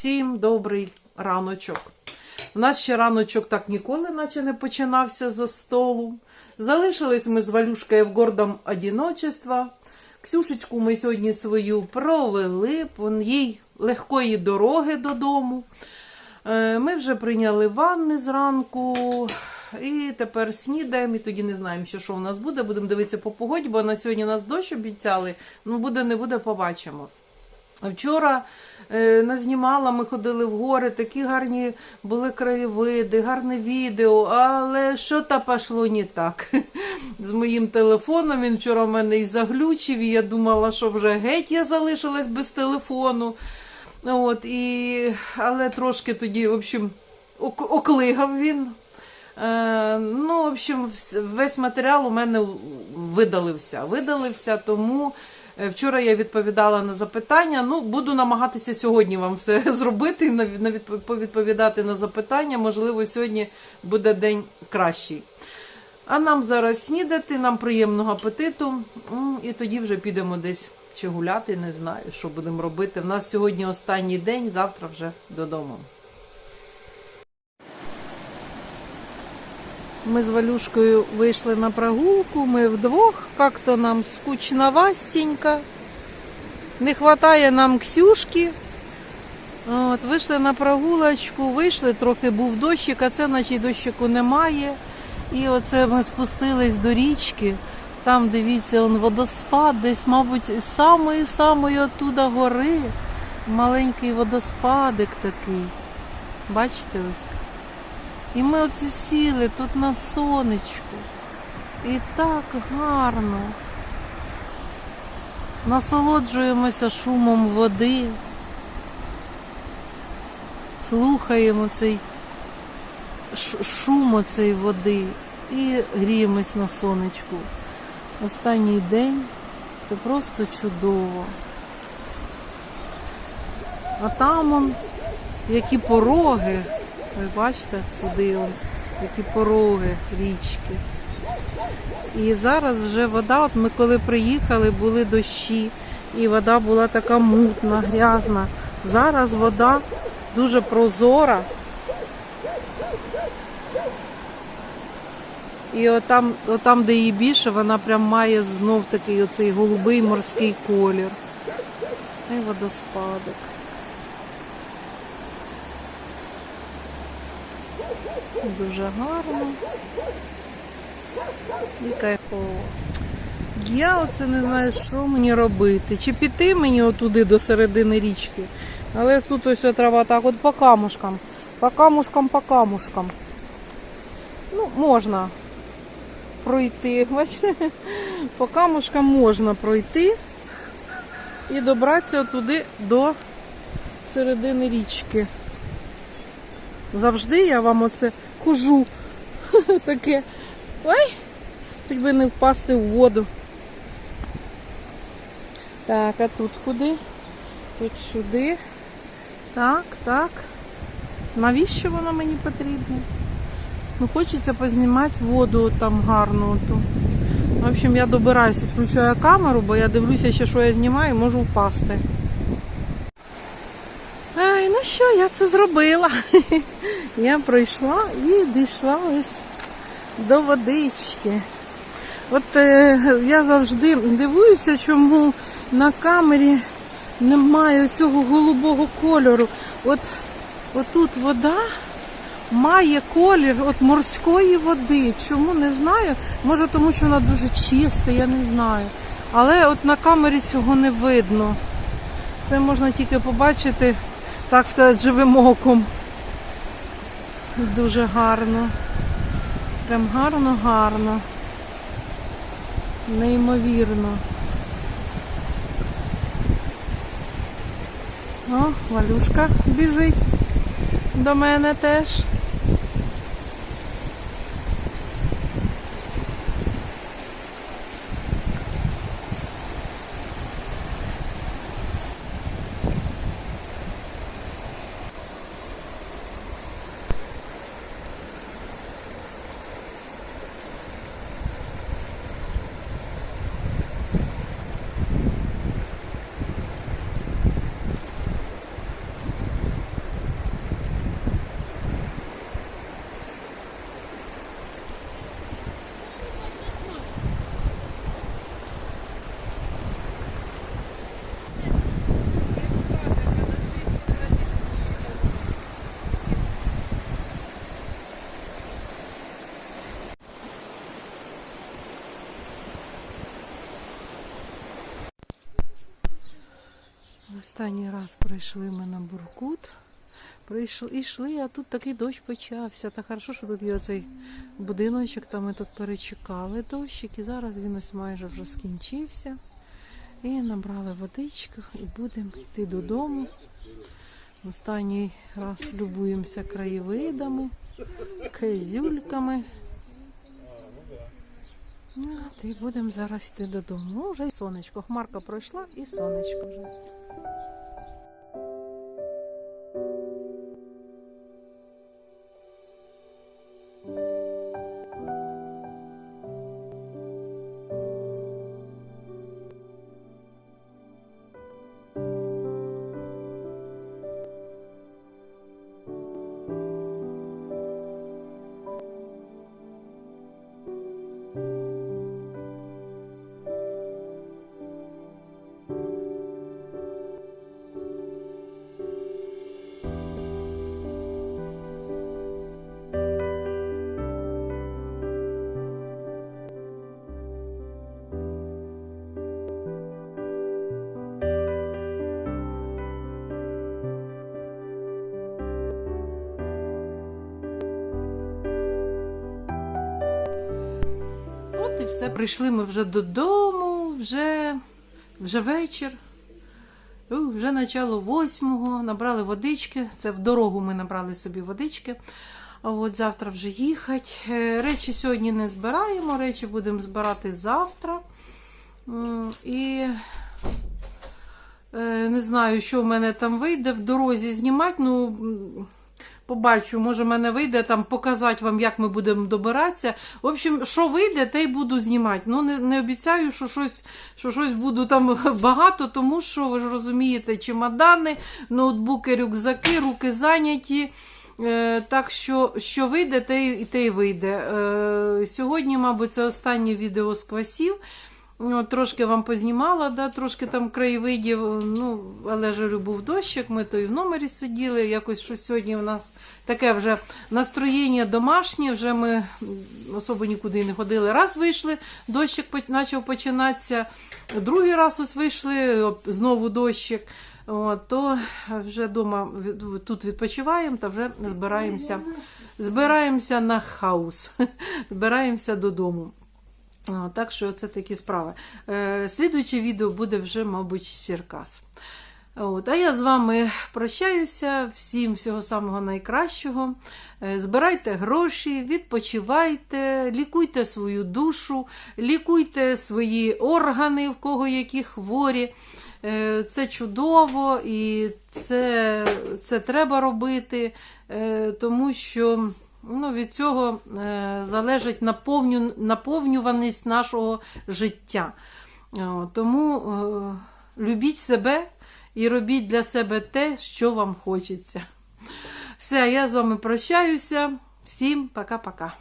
Всім добрий раночок. У нас ще раночок так ніколи наче не починався за столу. Залишились ми з Валюшкою в гордом одиночества. Ксюшечку ми сьогодні свою провели, їй легкої дороги додому. Е, Ми вже прийняли ванни зранку. І тепер снідаємо, і тоді не знаємо, ще що у нас буде. Будемо дивитися по погоді, бо на сьогодні нас дощ обіцяли. Ну, буде, не буде, побачимо. Вчора е, назнімала, ми ходили в гори, такі гарні були краєвиди, гарне відео, але що то пішло не так. З моїм телефоном він вчора в мене і заглючив, і я думала, що вже геть я залишилась без телефону. От, і... Але трошки тоді, в общем, оклигав він. Е, ну, в общем, весь матеріал у мене видалився. Видалився, тому вчора я відповідала на запитання. Ну, буду намагатися сьогодні вам все зробити повідповідати на запитання. Можливо, сьогодні буде день кращий. А нам зараз снідати, нам приємного апетиту. І тоді вже підемо десь чи гуляти, не знаю, що будемо робити. У нас сьогодні останній день, завтра вже додому. Ми з Валюшкою вийшли на прогулку, ми вдвох, як-то нам скучновастенько. Не вистачає нам Ксюшки. От, вийшли на прогулочку, вийшли, трохи був дощик, а це наче дощику немає. І оце ми спустились до річки. Там, дивіться, он водоспад, десь, мабуть, з самої-самої оттуда гори. Маленький водоспадик такий. Бачите ось? І ми оце сіли тут на сонечку. І так гарно. Насолоджуємося шумом води. Слухаємо цей шум оцей води і гріємось на сонечку. Останній день це просто чудово. А там он які пороги. Ви бачите, туди он, які пороги річки. І зараз вже вода, от ми коли приїхали, були дощі, і вода була така мутна, грязна. Зараз вода дуже прозора. І отам, отам, де її більше, вона прям має знов такий оцей голубий морський колір. І водоспадок. Дуже гарно. І кайфово. Я оце не знаю, що мені робити. Чи піти мені отуди до середини річки. Але тут ось трава так от по камушкам. По камушкам, по камушкам. Ну, можна пройти. Бачите? По камушкам можна пройти і добратися туди до середини річки. Завжди я вам оце хожу. Таке. Ой, хоч би не впасти в воду. Так, а тут куди? Тут сюди. Так, так. Навіщо воно мені потрібно? Ну, хочеться познімати воду там гарну. Ту. В общем, я добираюсь, відключаю камеру, бо я дивлюся ще, що я знімаю, можу впасти. Ну що, я це зробила. Я пройшла і дійшла ось до водички. От е, я завжди дивуюся, чому на камері немає цього голубого кольору. От отут вода має колір от морської води. Чому не знаю? Може тому, що вона дуже чиста, я не знаю. Але от на камері цього не видно. Це можна тільки побачити, так сказати, живим оком. Дуже гарно. Прям гарно, гарно. Неймовірно. О, Валюшка біжить до мене теж. Останній раз прийшли ми на Буркут. Прийшли, йшли, а тут такий дощ почався. Та хорошо, що тут є оцей будиночок, там ми тут перечекали дощик, і зараз він ось майже вже скінчився. І набрали водичку і будемо йти додому. Останній раз любуємося краєвидами, кизюльками. Ну, от І будемо зараз йти додому. Ну, вже й сонечко. Хмарка пройшла і сонечко вже. Все. Прийшли ми вже додому, вже, вже вечір. Вже начало восьмого, набрали водички. Це в дорогу ми набрали собі водички. От завтра вже їхати. Е, Речі сьогодні не збираємо, речі будемо збирати завтра. І е, не знаю, що в мене там вийде в дорозі знімати. Ну, побачу, може, мене вийде там показати вам, як ми будемо добиратися. В общем, що вийде, те й буду знімати. Ну, не, не обіцяю, що щось, що щось буду там багато, тому що ви ж розумієте, чемодани, ноутбуки, рюкзаки, руки зайняті. Е, Так що, що вийде, те й, те й вийде. Е, Сьогодні, мабуть, це останнє відео з квасів. От, трошки вам познімала, да, трошки там краєвидів, ну, але ж був дощик, ми то і в номері сиділи. Якось щось сьогодні у нас таке вже настроєння домашнє, вже ми особо нікуди не ходили. Раз вийшли, дощик почав починатися, другий раз ось вийшли, знову дощик. От, то вже вдома тут відпочиваємо та вже збираємося, збираємося на хаус, збираємося додому. Так що це такі справи. Е, Слідуюче відео буде вже, мабуть, Черкас. От, а я з вами прощаюся. Всім всього самого найкращого. Е, Збирайте гроші, відпочивайте, лікуйте свою душу, лікуйте свої органи, в кого які хворі. Е, Це чудово і це, це треба робити, тому що ну, від цього е, залежить наповню, наповнюваність нашого життя. О, Тому е, любіть себе і робіть для себе те, що вам хочеться. Все, я з вами прощаюся. Всім пока-пока.